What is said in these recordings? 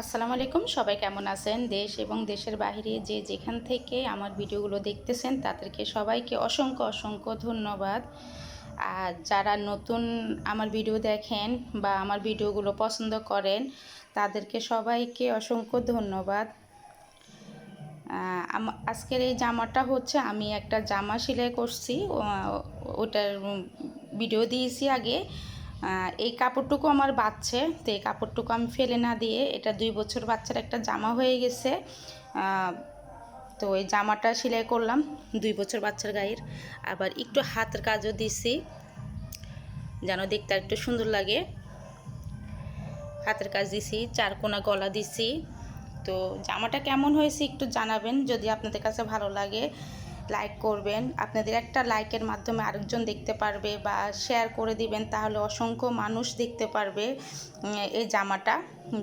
আসসালামু আলাইকুম, সবাই কেমন আছেন? দেশ এবং দেশের বাইরে যে যেখান থেকে আমার ভিডিওগুলো দেখতেছেন, তাদেরকে সবাইকে অসংখ্য অসংখ্য ধন্যবাদ। আর যারা নতুন আমার ভিডিও দেখেন বা আমার ভিডিওগুলো পছন্দ করেন, তাদেরকে সবাইকে অসংখ্য ধন্যবাদ। আজকের এই জামাটা হচ্ছে আমি একটা জামা সেলাই করছি। ওটার ভিডিও দিয়েছি আগে। এই কাপড়টুকু আমার বাচ্চে তো এই কাপড়টুকু আমি ফেলে না দিয়ে এটা দুই বছর বাচ্চার একটা জামা হয়ে গেছে। তো এই জামাটা সেলাই করলাম দুই বছর বাচ্চার গায়ের। আবার একটু হাতের কাজও দিছি, যেন দেখতে একটু সুন্দর লাগে। হাতের কাজ দিছি, চার কোনা গলা দিছি। তো জামাটা কেমন হয়েছে একটু জানাবেন, যদি আপনাদের কাছে ভালো লাগে। লাইক করবেন। আপনাদের একটা লাইকের মাধ্যমে আরেকজন দেখতে পারবে বা শেয়ার করে দিবেন তাহলে অসংখ্য মানুষ দেখতে পারবে এই জামাটা।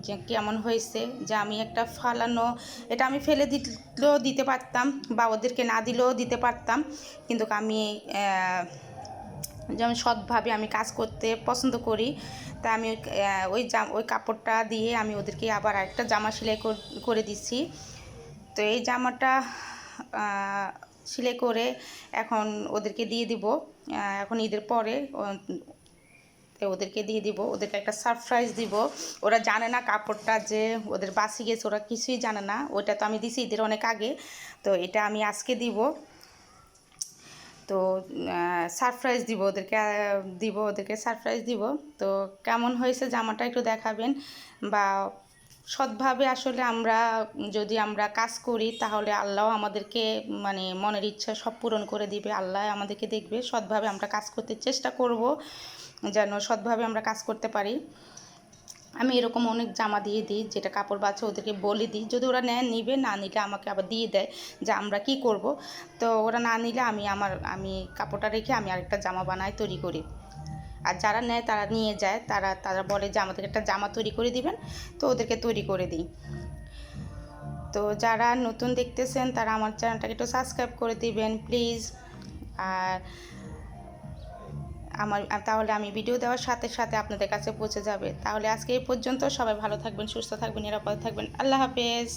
যে কেমন হয়েছে যে আমি একটা ফালানো এটা আমি ফেলে দিলেও দিতে পারতাম বা ওদেরকে না দিলেও দিতে পারতাম। কিন্তু আমি যেমন সৎভাবে আমি কাজ করতে পছন্দ করি তা আমি ওই, জাম ওই কাপড়টা দিয়ে আমি ওদেরকে আবার একটা জামা সেলাই করে দিচ্ছি তো এই জামাটা সেলাই করে এখন ওদেরকে দিয়ে দিব। এখন ঈদের পরে ওদেরকে দিয়ে দিব। ওদেরকে একটা সারপ্রাইজ দিব। ওরা জানে না কাপড়টা যে ওদের বাসি গেছে, ওরা কিছুই জানে না। ওটা তো আমি দিছি ঈদের অনেক আগে। তো এটা আমি আজকে দিব। তো সারপ্রাইজ দিব ওদেরকে দিব ওদেরকে সারপ্রাইজ দিব। তো কেমন হয়েছে জামাটা একটু দেখাবেন বা সৎভাবে আসলে আমরা, যদি আমরা কাজ করি, তাহলে আল্লাহ আমাদেরকে মানে মনের ইচ্ছা সব পূরণ করে দিবে। আল্লাহ আমাদেরকে দেখবে, সৎভাবে আমরা কাজ করতে চেষ্টা করব, যেন সৎভাবে আমরা কাজ করতে পারি। আমি এরকম অনেক জামা দিয়ে দিই, যেটা কাপড় বাচ্চা ওদেরকে বলে দিই। যদি ওরা নেয়, নিবে, না নিলে আমাকে আবার দিয়ে দেয় যে আমরা কি করব। তো ওরা না নিলে আমি আমার, আমি কাপড়টা রেখে আমি আরেকটা জামা বানাই তৈরি করি। আর যারা নেয় তারা নিয়ে যায়, তারা তারা বলে যে আমাদেরকে একটা জামা তৈরি করে দিবেন, তো ওদেরকে তৈরি করে দিই। তো যারা নতুন দেখতেছেন, তারা আমার চ্যানেলটাকে একটু সাবস্ক্রাইব করে দিবেন প্লিজ আর আমার তাহলে আমি ভিডিও দেওয়ার সাথে সাথে আপনাদের কাছে পৌঁছে যাবে। তাহলে আজকে এই পর্যন্ত সবাই ভালো থাকবেন, সুস্থ থাকবেন, নিরাপদে থাকবেন। আল্লাহ হাফেজ।